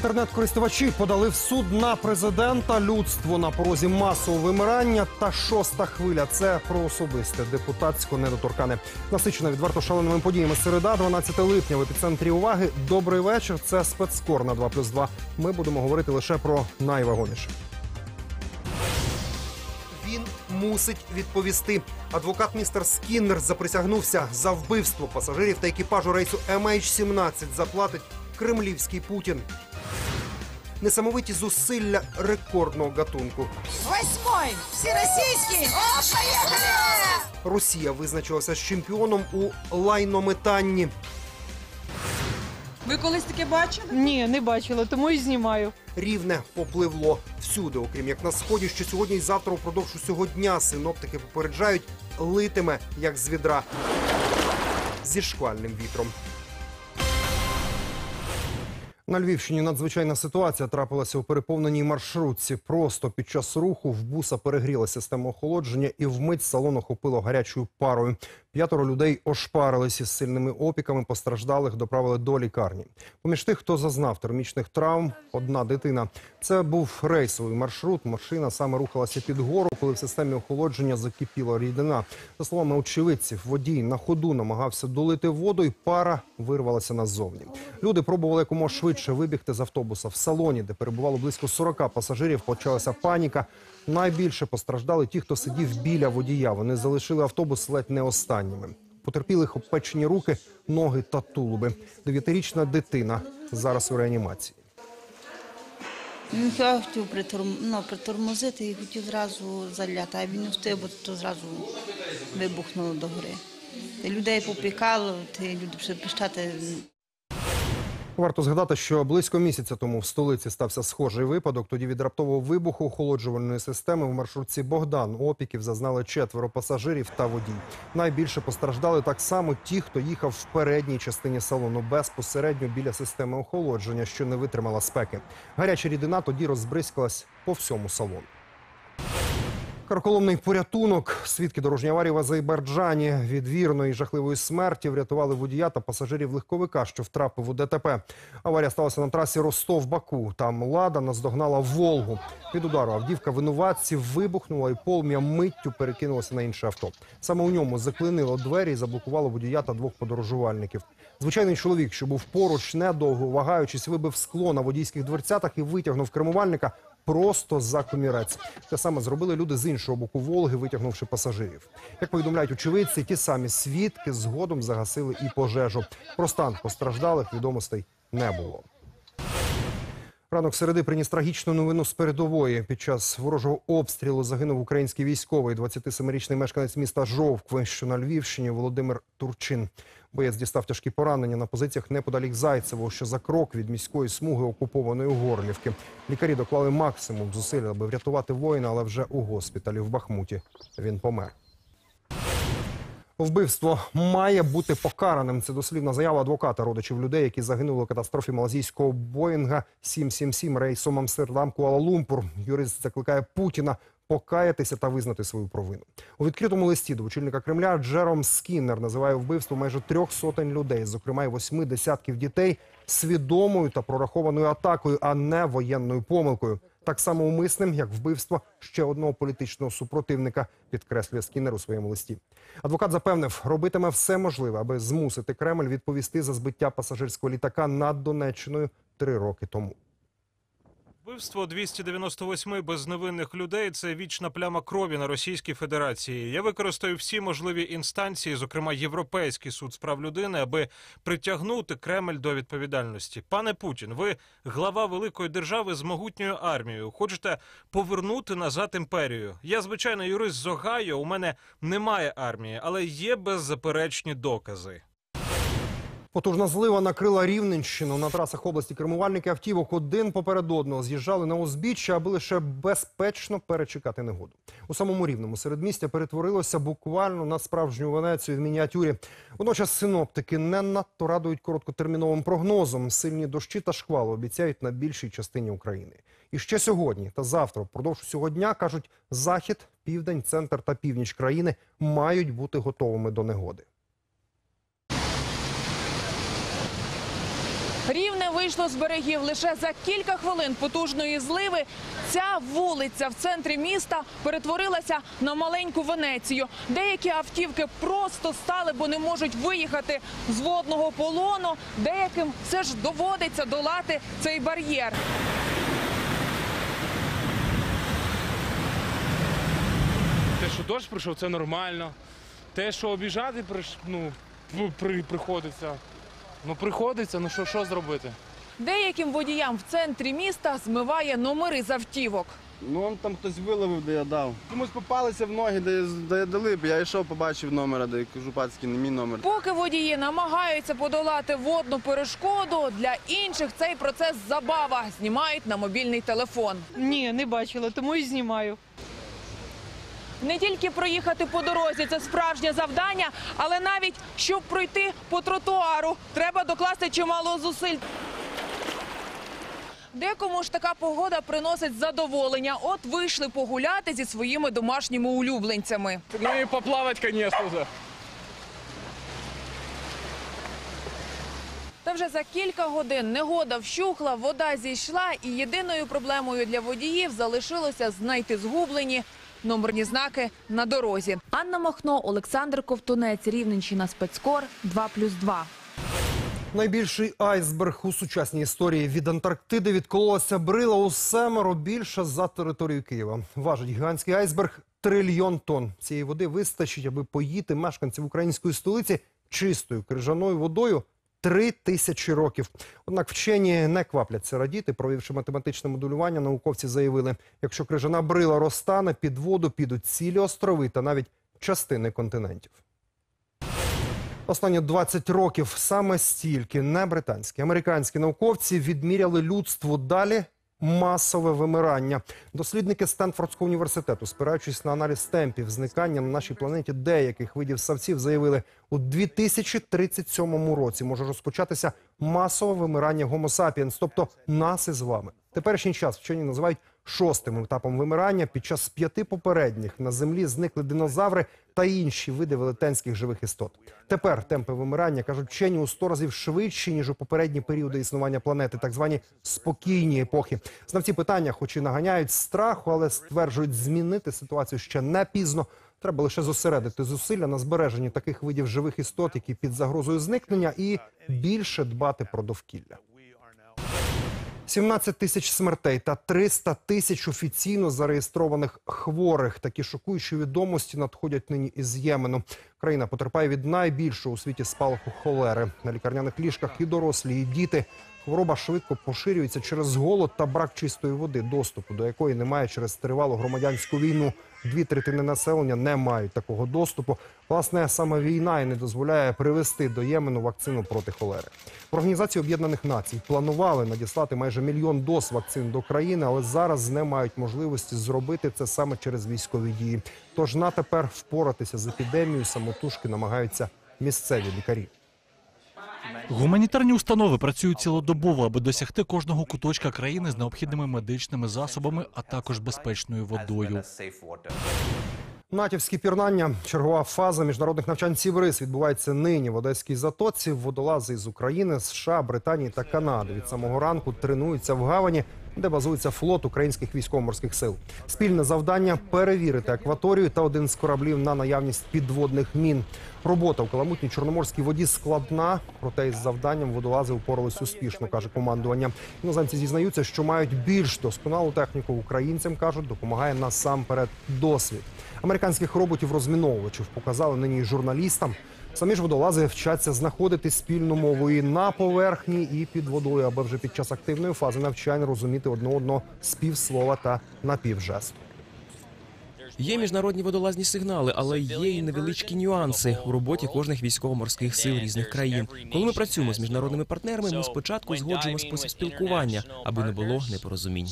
Інтернет-користувачі подали в суд на президента. Людство на порозі масового вимирання та шоста хвиля. Це про особисте депутатсько недоторкане. Насичена відверто шаленими подіями. Середа, 12 липня. В епіцентрі уваги. Добрий вечір. Це спецкор на 2+,2. Ми будемо говорити лише про найвагоміше. Він мусить відповісти. Адвокат містер Скіннер заприсягнувся за вбивство пасажирів та екіпажу рейсу MH17 заплатить кремлівський Путін. Несамовиті зусилля рекордного гатунку. Восьмой! Всероссийский! О! Росія визначилася з чемпіоном у лайнометанні. Ви колись таке бачили? Ні, не бачила, тому і знімаю. Рівне попливло всюди, окрім як на сході, що сьогодні і завтра упродовж усього дня синоптики попереджають, литиме як з відра зі шквальним вітром. На Львівщині надзвичайна ситуація трапилася у переповненій маршрутці. Просто під час руху в буса перегріла система охолодження і вмить салон охопило гарячою парою. П'ятеро людей ошпарились із сильними опіками, постраждалих доправили до лікарні. Поміж тих, хто зазнав термічних травм, одна дитина. Це був рейсовий маршрут. Машина саме рухалася під гору, коли в системі охолодження закипіла рідина. За словами очевидців, водій на ходу намагався долити воду, і пара вирвалася назовні. Люди пробували якомога швидше вибігти з автобуса. В салоні, де перебувало близько 40 пасажирів, почалася паніка. Найбільше постраждали ті, хто сидів біля водія. Вони залишили автобус ледь не останніми. Потерпілих обпечені руки, ноги та тулуби. Дев'ятирічна дитина зараз у реанімації. Він хіба хотів приторм... ну, притормозити і хотів зразу заляти, а він не встиг, бо то зразу вибухнуло до гори. Людей попікало, люди пищати. Варто згадати, що близько місяця тому в столиці стався схожий випадок. Тоді від раптового вибуху охолоджувальної системи в маршрутці Богдан опіків зазнали четверо пасажирів та водій. Найбільше постраждали так само ті, хто їхав в передній частині салону безпосередньо біля системи охолодження, що не витримала спеки. Гаряча рідина тоді розбризкалась по всьому салону. Карколомний порятунок. Свідки дорожньої аварії в Азербайджані від вірної жахливої смерті врятували водія та пасажирів легковика, що втрапив у ДТП. Аварія сталася на трасі Ростов-Баку. Там лада наздогнала Волгу. Від удару автівка винуватців вибухнула і полум'я миттю перекинулося на інше авто. Саме у ньому заклинило двері і заблокувало водія та двох подорожувальників. Звичайний чоловік, що був поруч, недовго вагаючись, вибив скло на водійських дверцятах і витягнув кермувальника просто за комірець. Те саме зробили люди з іншого боку Волги, витягнувши пасажирів. Як повідомляють очевидці, ті самі свідки згодом загасили і пожежу. Про стан постраждалих відомостей не було. Ранок середи приніс трагічну новину з передової. Під час ворожого обстрілу загинув український військовий, 27-річний мешканець міста Жовкви, що на Львівщині, Володимир Турчин. Боєць дістав тяжкі поранення на позиціях неподалік Зайцево, що за крок від міської смуги окупованої Горлівки. Лікарі доклали максимум зусиль, аби врятувати воїна, але вже у госпіталі в Бахмуті він помер. Вбивство має бути покараним. Це дослівна заява адвоката родичів людей, які загинули у катастрофі малазійського Боїнга 777 рейсом Амстердам Куала-Лумпур. Юрист закликає Путіна покаятися та визнати свою провину. У відкритому листі до очільника Кремля Джером Скіннер називає вбивство майже трьох сотень людей, зокрема й восьми десятків дітей, свідомою та прорахованою атакою, а не воєнною помилкою. Так само умисним, як вбивство ще одного політичного супротивника, підкреслює Скіннер у своєму листі. Адвокат запевнив, робитиме все можливе, аби змусити Кремль відповісти за збиття пасажирського літака над Донеччиною три роки тому. Вбивство 298 безневинних людей це вічна пляма крові на Російській Федерації. Я використаю всі можливі інстанції, зокрема Європейський суд з прав людини, аби притягнути Кремль до відповідальності. Пане Путін, ви глава великої держави з могутньою армією. Хочете повернути назад імперію? Я звичайно юрист з Огайо. У мене немає армії, але є беззаперечні докази. Потужна злива накрила Рівненщину. На трасах області кермувальники автівок один поперед одного з'їжджали на узбіччя, аби лише безпечно перечекати негоду. У самому рівному середмістя перетворилося буквально на справжню Венецію в мініатюрі. Водночас синоптики не надто радують короткотерміновим прогнозом. Сильні дощі та шквали обіцяють на більшій частині України. І ще сьогодні та завтра, впродовж усього дня, кажуть, захід, південь, центр та північ країни мають бути готовими до негоди. Рівне вийшло з берегів. Лише за кілька хвилин потужної зливи ця вулиця в центрі міста перетворилася на маленьку Венецію. Деякі автівки просто стали, бо не можуть виїхати з водного полону. Деяким все ж доводиться долати цей бар'єр. Те, що дощ прийшов, це нормально. Те, що обіжати ну, ну, при, приходиться. Ну приходиться, ну що, що зробити? Деяким водіям в центрі міста змиває номери з автівок. Ну, он там хтось виловив, де я дав. Комусь попалися в ноги, де, де дали б. Я йшов, побачив номера, де кажу, пацьки, не мій номер. Поки водії намагаються подолати водну перешкоду, для інших цей процес забава. Знімають на мобільний телефон. Ні, не бачила, тому і знімаю. Не тільки проїхати по дорозі це справжнє завдання, але навіть щоб пройти по тротуару, треба докласти чимало зусиль. Декому ж така погода приносить задоволення. От вийшли погуляти зі своїми домашніми улюбленцями. Ну і поплавати, звісно вже. Та вже за кілька годин негода вщухла, вода зійшла, і єдиною проблемою для водіїв залишилося знайти згублені номерні знаки на дорозі. Анна Махно, Олександр Ковтунець, Рівненщина, Спецкор, 2+,2. Найбільший айсберг у сучасній історії від Антарктиди відкололася брила у семеро більше за територію Києва. Важить гігантський айсберг трильйон тонн. Цієї води вистачить, аби поїти мешканців української столиці чистою крижаною водою три тисячі років. Однак вчені не квапляться радіти. Провівши математичне моделювання, науковці заявили, якщо крижана брила розтане, під воду підуть цілі острови та навіть частини континентів. Останні 20 років саме стільки не британські, американські науковці відміряли людству далі масове вимирання. Дослідники Стенфордського університету, спираючись на аналіз темпів зникання на нашій планеті деяких видів савців, заявили, у 2037 році може розпочатися масове вимирання sapiens, тобто нас із вами. Теперішній час вчені називають шостим етапом вимирання. Під час п'яти попередніх на землі зникли динозаври та інші види велетенських живих істот. Тепер темпи вимирання кажуть вчені у сто разів швидші ніж у попередні періоди існування планети, так звані спокійні епохи. Знавці питання, хоч і наганяють страху, але стверджують, змінити ситуацію ще не пізно. Треба лише зосередити зусилля на збереженні таких видів живих істот, які під загрозою зникнення, і більше дбати про довкілля. 17 тисяч смертей та 300 тисяч офіційно зареєстрованих хворих. Такі шокуючі відомості надходять нині із Ємену. Країна потерпає від найбільшого у світі спалаху холери. На лікарняних ліжках і дорослі, і діти. Хвороба швидко поширюється через голод та брак чистої води, доступу до якої немає через тривалу громадянську війну. Дві третини населення не мають такого доступу. Власне, саме війна і не дозволяє привезти до Ємену вакцину проти холери. В Організації Об'єднаних Націй планували надіслати майже мільйон доз вакцин до країни, але зараз не мають можливості зробити це саме через військові дії. Тож на тепер впоратися з епідемією самотужки намагаються місцеві лікарі. Гуманітарні установи працюють цілодобово, аби досягти кожного куточка країни з необхідними медичними засобами, а також безпечною водою. Натівські пірнання. Чергова фаза міжнародних навчань Сіврис відбувається нині в Одеській затоці. Водолази з України, США, Британії та Канади від самого ранку тренуються в гавані, де базується флот українських військово-морських сил. Спільне завдання перевірити акваторію та один з кораблів на наявність підводних мін. Робота в каламутній чорноморській воді складна, проте із завданням водолази впорались успішно, каже командування. Іноземці зізнаються, що мають більш досконалу техніку. Українцям кажуть, допомагає насамперед досвід. Американських роботів-розміновувачів показали нині журналістам. Самі ж водолази вчаться знаходити спільну мову і на поверхні, і під водою, аби вже під час активної фази навчань розуміти одне одного з півслова та напівжесту. Є міжнародні водолазні сигнали, але є і невеличкі нюанси у роботі кожних військово-морських сил різних країн. Коли ми працюємо з міжнародними партнерами, ми спочатку згоджуємо спосіб спілкування, аби не було непорозумінь.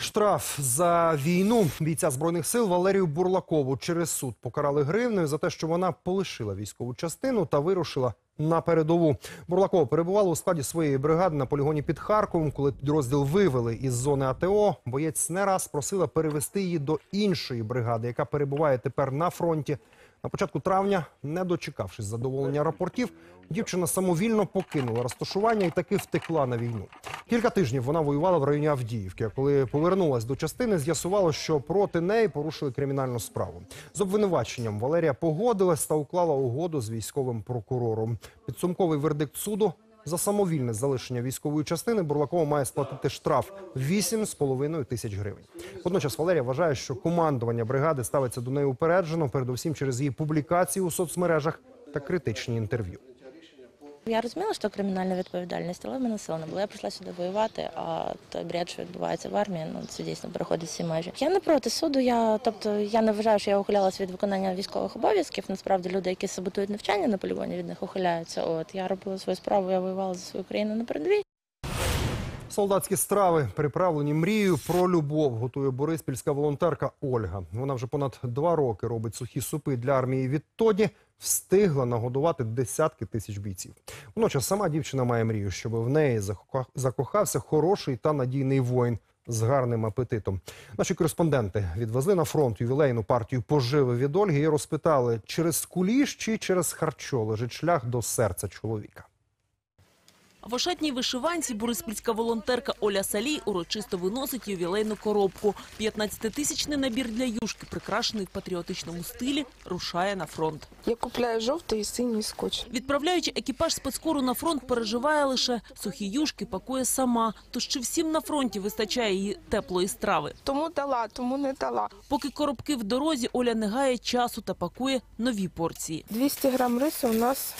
Штраф за війну бійця збройних сил Валерію Бурлакову через суд покарали гривнею за те, що вона полишила військову частину та вирушила на передову. Бурлакова перебувала у складі своєї бригади на полігоні під Харковом. Коли підрозділ вивели із зони АТО, боєць не раз просила перевести її до іншої бригади, яка перебуває тепер на фронті. На початку травня, не дочекавшись задоволення рапортів, дівчина самовільно покинула розташування і таки втекла на війну. Кілька тижнів вона воювала в районі Авдіївки. Коли повернулась до частини, з'ясувало, що проти неї порушили кримінальну справу. З обвинуваченням Валерія погодилась та уклала угоду з військовим прокурором. Підсумковий вердикт суду за самовільне залишення військової частини Бурлакова має сплатити штраф 8,5 тисяч гривень. Водночас Валерія вважає, що командування бригади ставиться до неї упереджено, передусім через її публікації у соцмережах та критичні інтерв'ю. Я розуміла, що кримінальна відповідальність, але в мене сил не було. Я прийшла сюди воювати, а той бред, що відбувається в армії, ну це дійсно переходить всі межі. Я не проти суду. Я тобто я не вважаю, що я ухилялася від виконання військових обов'язків. Насправді люди, які саботують навчання на полігоні, від них ухиляються. От я робила свою справу, я воювала за свою країну на передовій. Солдатські страви, приправлені мрією про любов, готує бориспільська волонтерка Ольга. Вона вже понад два роки робить сухі супи для армії. Відтоді встигла нагодувати десятки тисяч бійців. Водночас сама дівчина має мрію, щоб в неї закоха- закохався хороший та надійний воїн з гарним апетитом. Наші кореспонденти відвезли на фронт ювілейну партію поживи від Ольги і розпитали, через куліш чи через харчо лежить шлях до серця чоловіка. В ошатній вишиванці бориспільська волонтерка Оля Салій урочисто виносить ювілейну коробку. 15-тисячний набір для юшки, прикрашений в патріотичному стилі, рушає на фронт. Я купляю жовтий і синій скотч. Відправляючи екіпаж спецкору на фронт, переживає лише сухі юшки пакує сама. Тож чи всім на фронті вистачає її теплої страви? Тому дала, тому не дала. Поки коробки в дорозі, Оля не гає часу та пакує нові порції. 200 грам рису у нас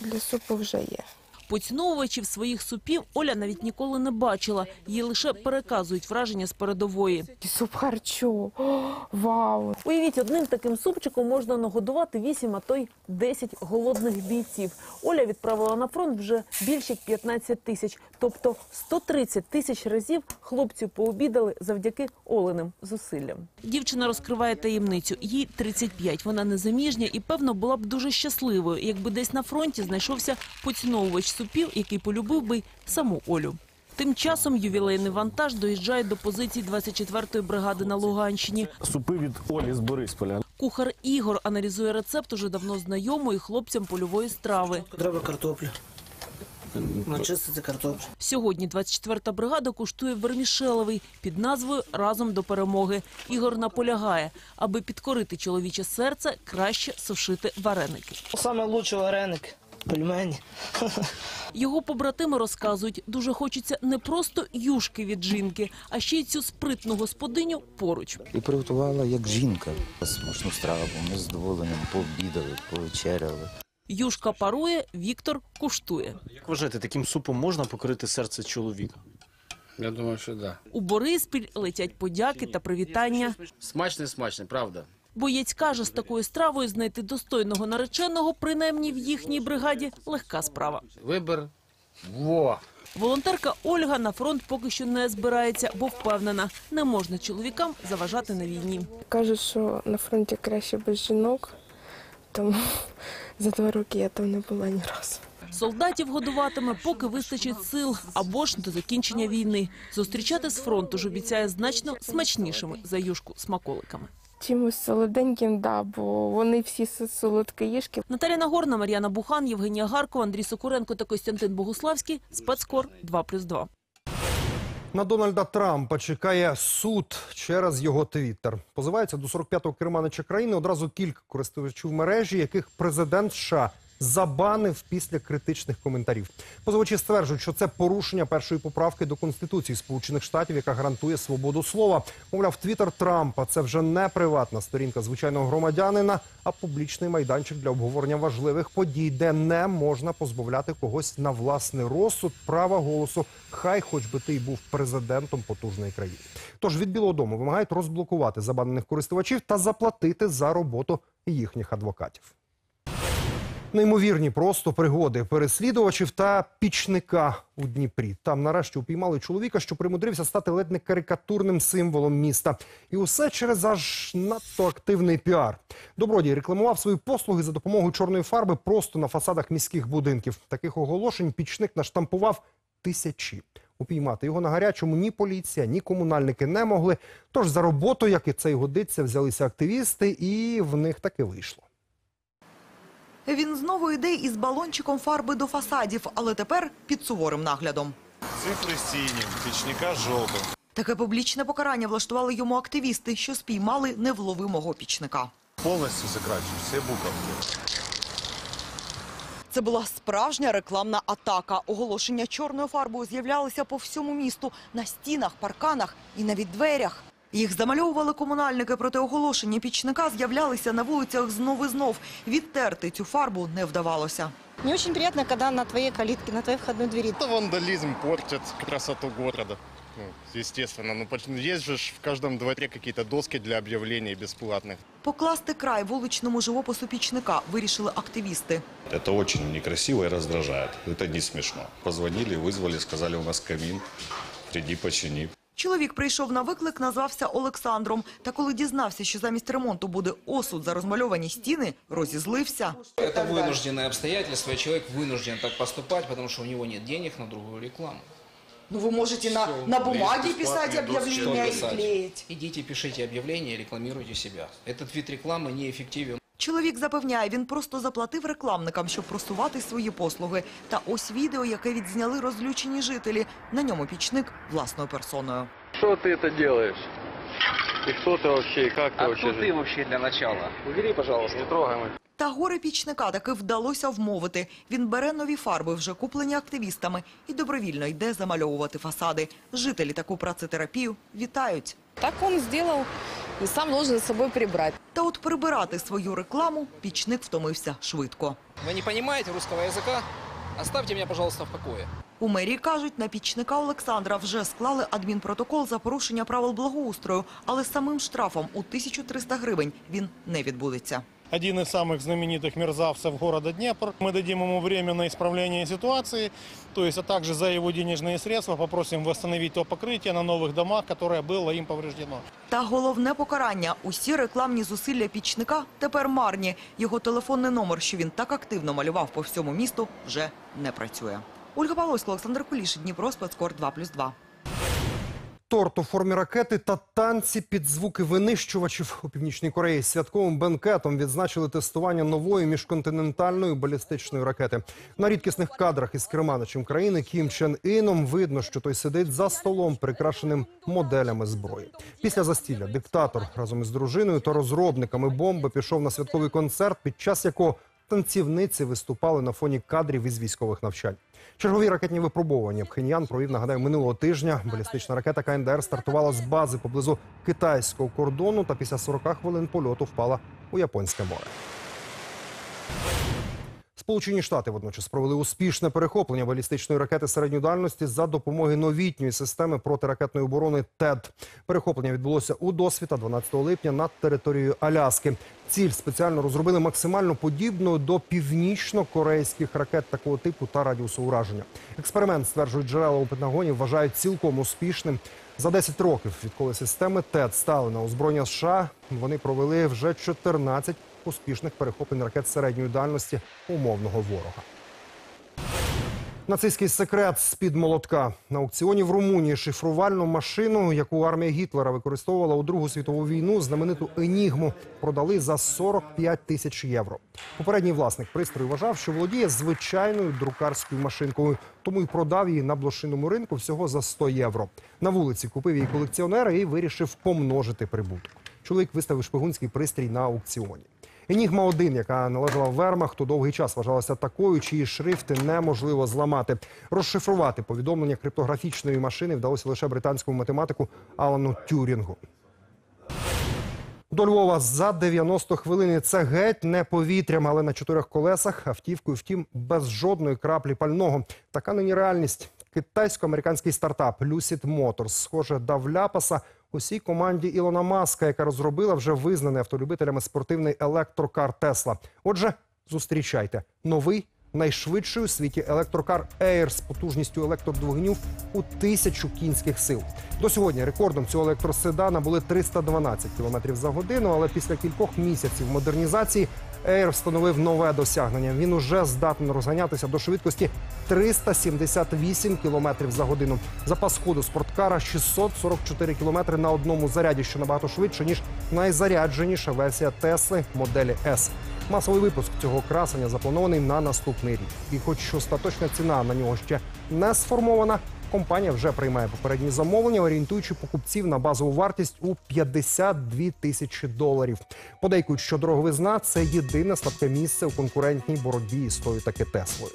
для супу вже є. Поціновувачів своїх супів Оля навіть ніколи не бачила. Їй лише переказують враження з передової. Суп харчо. О, вау! Уявіть, одним таким супчиком можна нагодувати 8, а то й 10 голодних бійців. Оля відправила на фронт вже більше як 15 тисяч. Тобто 130 тисяч разів хлопців пообідали завдяки Оленим зусиллям. Дівчина розкриває таємницю. Їй 35. Вона незаміжня і, певно, була б дуже щасливою, якби десь на фронті знайшовся поціновувач супів, який полюбив би саму Олю. Тим часом ювілейний вантаж доїжджає до позицій 24-ї бригади на Луганщині. Супи від Олі з Борисполя. Кухар Ігор аналізує рецепт уже давно знайомої хлопцям польової страви. Треба картоплю. Начистити картоплю. Сьогодні 24-та бригада куштує вермішелевий під назвою Разом до перемоги. Ігор наполягає, аби підкорити чоловіче серце, краще сушити вареники. Саме лучший вареник. Пельмені. Його побратими розказують, дуже хочеться не просто юшки від жінки, а ще й цю спритну господиню поруч. І приготувала як жінка смачну страву. Ми з задоволенням пообідали, повечеряли. Юшка парує, Віктор куштує. Як вважаєте, таким супом можна покорити серце чоловіка? Я думаю, що да. У Бориспіль летять подяки та привітання. Смачний, смачний, правда. Боєць каже, з такою стравою знайти достойного нареченого, принаймні в їхній бригаді, легка справа. Вибір. Во! Волонтерка Ольга на фронт поки що не збирається, бо впевнена, не можна чоловікам заважати на війні. Кажуть, що на фронті краще без жінок, тому за два роки я там не була ні разу. Солдатів годуватиме, поки вистачить сил, або ж до закінчення війни. Зустрічати з фронту ж обіцяє значно смачнішими за юшку смаколиками. Чимось солоденьким, да, бо вони всі солодкоїжки. Наталя Нагорна, Мар'яна Бухан, Євгенія Гарко, Андрій Сокуренко та Костянтин Богуславський. Спецкор 2+,2. На Дональда Трампа чекає суд через його твіттер. Позивається до 45-го керманича країни одразу кілька користувачів мережі, яких президент США забанив після критичних коментарів. Позивачі стверджують, що це порушення першої поправки до Конституції Сполучених Штатів, яка гарантує свободу слова. Мовляв, твіттер Трампа це вже не приватна сторінка звичайного громадянина, а публічний майданчик для обговорення важливих подій, де не можна позбавляти когось на власний розсуд права голосу. Хай хоч би ти й був президентом потужної країни. Тож від Білого Дому вимагають розблокувати забанених користувачів та заплатити за роботу їхніх адвокатів. Неймовірні просто пригоди переслідувачів та пічника у Дніпрі. Там нарешті упіймали чоловіка, що примудрився стати ледь не карикатурним символом міста. І усе через аж надто активний піар. Добродій рекламував свої послуги за допомогою чорної фарби просто на фасадах міських будинків. Таких оголошень пічник наштампував тисячі. Упіймати його на гарячому ні поліція, ні комунальники не могли. Тож за роботу, як і це й годиться, взялися активісти, і в них таки вийшло. Він знову йде із балончиком фарби до фасадів, але тепер під суворим наглядом. Цифри сині, пічника жовтим. Таке публічне покарання влаштували йому активісти, що спіймали невловимого пічника. Повністю закрачую, всі буковки. Це була справжня рекламна атака. Оголошення чорною фарбою з'являлися по всьому місту на стінах, парканах і навіть дверях. Їх замальовували комунальники, проте оголошення пічника з'являлися на вулицях знов і знов. Відтерти цю фарбу не вдавалося. Не очень приятно, когда на твоей калитке, на твоей входной двери. Это вандализм портит красоту города. Ну, естественно. Ну, поч- есть же ж в каждом дворе какие-то доски для объявлений бесплатных. Покласти край вуличному живопису пічника вирішили активісти. Это очень некрасиво и раздражает. Это не смешно. Позвонили, вызвали, сказали, у нас камин, приди почини. Чоловік прийшов на виклик, назвався Олександром. Та коли дізнався, що замість ремонту буде осуд за розмальовані стіни, розізлився. Это вынужденное обстоятельство, и человек вынужден так поступать, потому что у него нет денег на другую рекламу. Ну ви можете на, на бумаге писать объявления и Что писать? клеить. Идите, пишите объявления, рекламируйте себя. Этот вид рекламы неэффективен. Чоловік запевняє, він просто заплатив рекламникам, щоб просувати свої послуги. Та ось відео, яке відзняли розлючені жителі. На ньому пічник власною персоною. Что ты это делаешь? И кто ты вообще, и как ты А вообще? кто ты вообще для начала? Убери, пожалуйста. Не трогай мы. Та горе пічника таки вдалося вмовити. Він бере нові фарби, вже куплені активістами, і добровільно йде замальовувати фасади. Жителі таку працетерапію вітають. Так он сделал и сам должен за собой прибрать. Та от прибирати свою рекламу пічник втомився швидко. Ви не розумієте русского языка? Оставьте мене, пожалуйста, в покое. У мерії кажуть, на пічника Олександра вже склали адмінпротокол за порушення правил благоустрою, але самим штрафом у 1300 гривень він не відбудеться один из самых знаменитых мерзавцев города Днепр. Мы дадим ему время на исправление ситуации, то есть, а также за его денежные средства попросим восстановить то покрытие на новых домах, которое было им повреждено. Та головне покарання – усі рекламні зусилля пічника тепер марні. Його телефонний номер, що він так активно малював по всьому місту, вже не працює. Ольга Павловська, Олександр Куліш, Дніпро, Спецкор 2+,2. Торт у формі ракети та танці під звуки винищувачів у північній Кореї святковим бенкетом відзначили тестування нової міжконтинентальної балістичної ракети. На рідкісних кадрах із керманичем країни Кім Чен Іном видно, що той сидить за столом, прикрашеним моделями зброї. Після застілля диктатор разом із дружиною та розробниками бомби пішов на святковий концерт, під час якого танцівниці виступали на фоні кадрів із військових навчань. Чергові ракетні випробування Пхеньян провів, нагадаю, минулого тижня. Балістична ракета КНДР стартувала з бази поблизу китайського кордону та після 40 хвилин польоту впала у Японське море. Сполучені Штати водночас провели успішне перехоплення балістичної ракети середньої дальності за допомогою новітньої системи протиракетної оборони ТЕД. Перехоплення відбулося у досвіта 12 липня над територією Аляски. Ціль спеціально розробили максимально подібною до північно-корейських ракет такого типу та радіусу ураження. Експеримент стверджують джерела у Пентагоні, вважають цілком успішним. За 10 років, відколи системи ТЕД стали на озброєння США, вони провели вже 14 успішних перехоплень ракет середньої дальності умовного ворога. Нацистський секрет з-під молотка на аукціоні в Румунії шифрувальну машину, яку армія Гітлера використовувала у Другу світову війну, знамениту енігму продали за 45 тисяч євро. Попередній власник пристрою вважав, що володіє звичайною друкарською машинкою, тому й продав її на блошиному ринку всього за 100 євро. На вулиці купив її колекціонер і вирішив помножити прибуток. Чоловік виставив шпигунський пристрій на аукціоні. Енігма 1 яка належала Вермахту, довгий час вважалася такою, чиї шрифти неможливо зламати. Розшифрувати повідомлення криптографічної машини вдалося лише британському математику Алану Тюрінгу. До Львова за 90 хвилин. Це геть не повітрям, але на чотирьох колесах автівкою, втім, без жодної краплі пального. Така нині реальність. Китайсько-американський стартап Lucid Motors, схоже, дав ляпаса усій команді Ілона Маска, яка розробила вже визнаний автолюбителями спортивний електрокар Тесла. Отже, зустрічайте новий найшвидший у світі електрокар Air з потужністю електродвигунів у тисячу кінських сил. До сьогодні рекордом цього електроседана були 312 км за годину, але після кількох місяців модернізації Air встановив нове досягнення. Він уже здатний розганятися до швидкості 378 км за годину. Запас ходу спорткара 644 км на одному заряді, що набагато швидше ніж найзарядженіша версія Тесли моделі S. Масовий випуск цього красення запланований на наступний рік. І, хоч остаточна ціна на нього ще не сформована, компанія вже приймає попередні замовлення, орієнтуючи покупців на базову вартість у 52 тисячі доларів. Подейкують, що дороговизна це єдине слабке місце у конкурентній боротьбі із тою таки Теслою.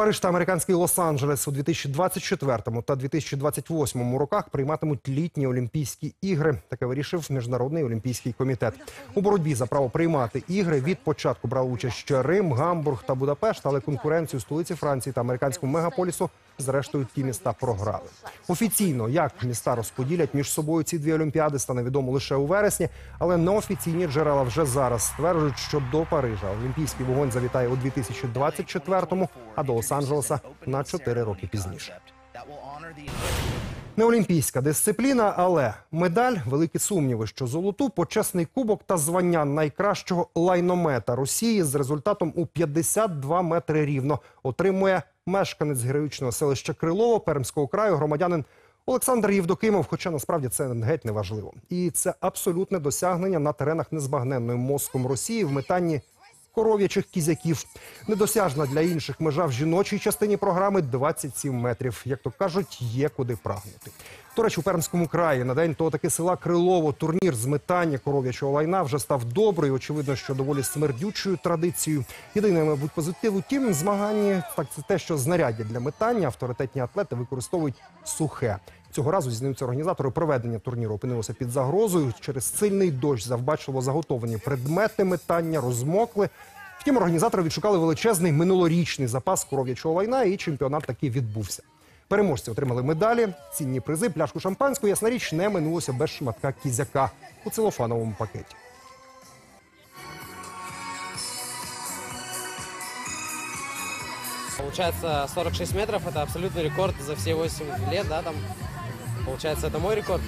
Париж та американський Лос-Анджелес у 2024 та 2028 роках прийматимуть літні Олімпійські ігри. Таке вирішив міжнародний олімпійський комітет. У боротьбі за право приймати ігри від початку брали участь ще Рим, Гамбург та Будапешт, але конкуренцію столиці Франції та американському мегаполісу зрештою ті міста програли. Офіційно як міста розподілять між собою ці дві олімпіади, стане відомо лише у вересні. Але неофіційні джерела вже зараз стверджують, що до Парижа олімпійський вогонь завітає у 2024-му, а до Лос-Анджелеса на 4 роки пізніше. Не олімпійська дисципліна, але медаль великі сумніви, що золоту почесний кубок та звання найкращого лайномета Росії з результатом у 52 метри рівно отримує мешканець героїчного селища Крилово Пермського краю, громадянин Олександр Євдокимов. Хоча насправді це геть не важливо. І це абсолютне досягнення на теренах незбагненної мозком Росії в метанні коров'ячих кізяків. Недосяжна для інших межа в жіночій частині програми 27 метрів. Як то кажуть, є куди прагнути. До речі, у Пермському краї на день того таки села Крилово турнір з метання коров'ячого лайна вже став доброю. Очевидно, що доволі смердючою традицією. Єдине, мабуть, позитив у тім змаганні так це те, що знаряддя для метання авторитетні атлети використовують сухе. Цього разу зізнаються організатори проведення турніру опинилося під загрозою. Через сильний дощ завбачливо заготовані предмети метання розмокли. Втім, організатори відшукали величезний минулорічний запас коров'ячого лайна, і чемпіонат таки відбувся. Переможці отримали медалі, цінні призи, пляшку шампанського. Ясна річ не минулося без шматка кізяка у целофановому пакеті. Получается 46 метров это абсолютный рекорд за все 8 лет, да, там. Получается, это мой рекорд.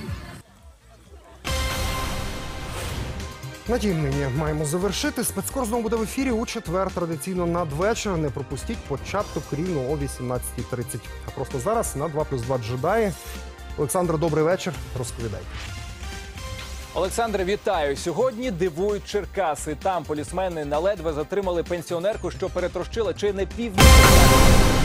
На тім нині маємо завершити. Спецкор знову буде в ефірі у четвер. Традиційно надвечір. Не пропустіть початок рівно о 18.30. А просто зараз на 2 плюс 2 джедаї. Олександр, добрий вечір. Розповідайте. Олександр, вітаю! Сьогодні дивують Черкаси. Там полісмени наледве затримали пенсіонерку, що перетрощила чи не півмісяця